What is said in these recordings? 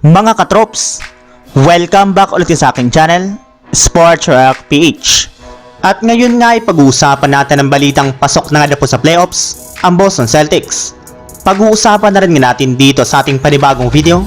Mga katrops, welcome back ulit sa aking channel, Sports Rock PH. At ngayon nga ay pag-uusapan natin ang balitang pasok na nga na po sa playoffs, ang Boston Celtics. Pag-uusapan na rin nga natin dito sa ating panibagong video,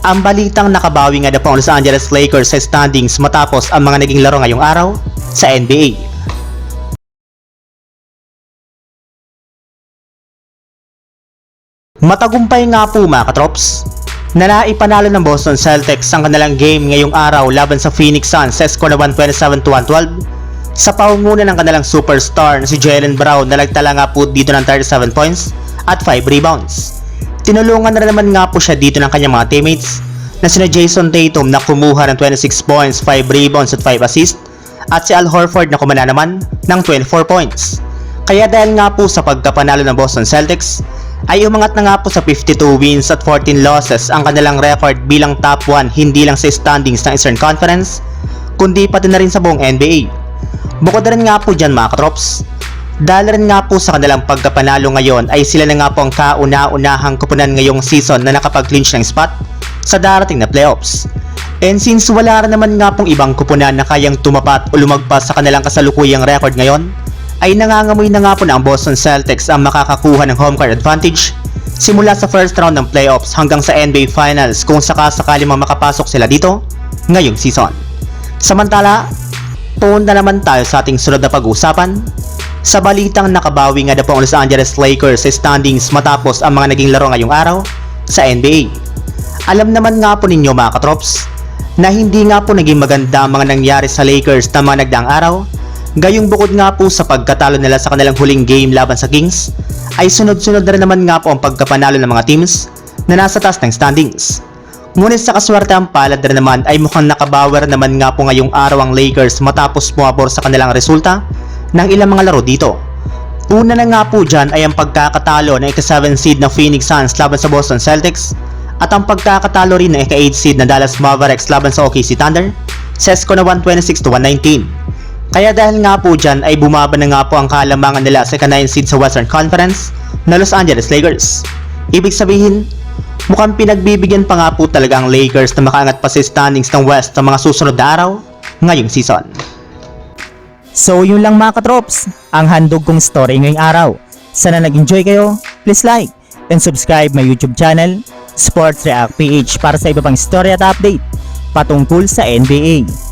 ang balitang nakabawi nga na po ang Los Angeles Lakers sa standings matapos ang mga naging laro ngayong araw sa NBA. Matagumpay nga po mga katrops na naipanalo ng Boston Celtics ang kanilang game ngayong araw laban sa Phoenix Suns sa score na 127-112 sa paunguna ng kanilang superstar na si Jalen Brown na nagtala nga po dito ng 37 points at 5 rebounds. Tinulungan na naman nga po siya dito ng kanyang mga teammates na sina Jason Tatum na kumuha ng 26 points, 5 rebounds at 5 assists at si Al Horford na kumana naman ng 24 points. Kaya dahil nga po sa pagkapanalo ng Boston Celtics, ay umangat na nga po sa 52 wins at 14 losses ang kanilang record bilang top 1 hindi lang sa standings ng Eastern Conference, kundi pati na rin sa buong NBA. Bukod na rin nga po dyan mga katrops, dahil rin nga po sa kanilang pagkapanalo ngayon ay sila na nga po ang kauna-unahang kupunan ngayong season na nakapag-clinch ng spot sa darating na playoffs. And since wala rin naman nga pong ibang kupunan na kayang tumapat o lumagpas sa kanilang kasalukuyang record ngayon, ay nangangamoy na nga po na ang Boston Celtics ang makakakuha ng home court advantage simula sa first round ng playoffs hanggang sa NBA Finals kung sakasakali mang makapasok sila dito ngayong season. Samantala, punta naman tayo sa ating sunod na pag-uusapan sa balitang nakabawi nga na po ang Los Angeles Lakers sa standings matapos ang mga naging laro ngayong araw sa NBA. Alam naman nga po ninyo mga katrops na hindi nga po naging maganda ang mga nangyari sa Lakers na mga nagdaang araw Gayong bukod nga po sa pagkatalo nila sa kanilang huling game laban sa Kings, ay sunod-sunod na naman nga po ang pagkapanalo ng mga teams na nasa taas ng standings. Ngunit sa kaswerte ang palad na naman ay mukhang nakabawer naman nga po ngayong araw ang Lakers matapos pumabor sa kanilang resulta ng ilang mga laro dito. Una na nga po dyan ay ang pagkakatalo ng ika-7 seed na Phoenix Suns laban sa Boston Celtics at ang pagkakatalo rin ng ika-8 seed na Dallas Mavericks laban sa OKC Thunder score na 126 to 119. Kaya dahil nga po dyan ay bumaba na nga po ang kalamangan nila sa ika-9 seed sa Western Conference na Los Angeles Lakers. Ibig sabihin, mukhang pinagbibigyan pa nga po talaga ang Lakers na makaangat pa sa standings ng West sa mga susunod na araw ngayong season. So yun lang mga katrops, ang handog kong story ngayong araw. Sana nag-enjoy kayo, please like and subscribe my YouTube channel, Sports React PH para sa iba pang story at update patungkol sa NBA.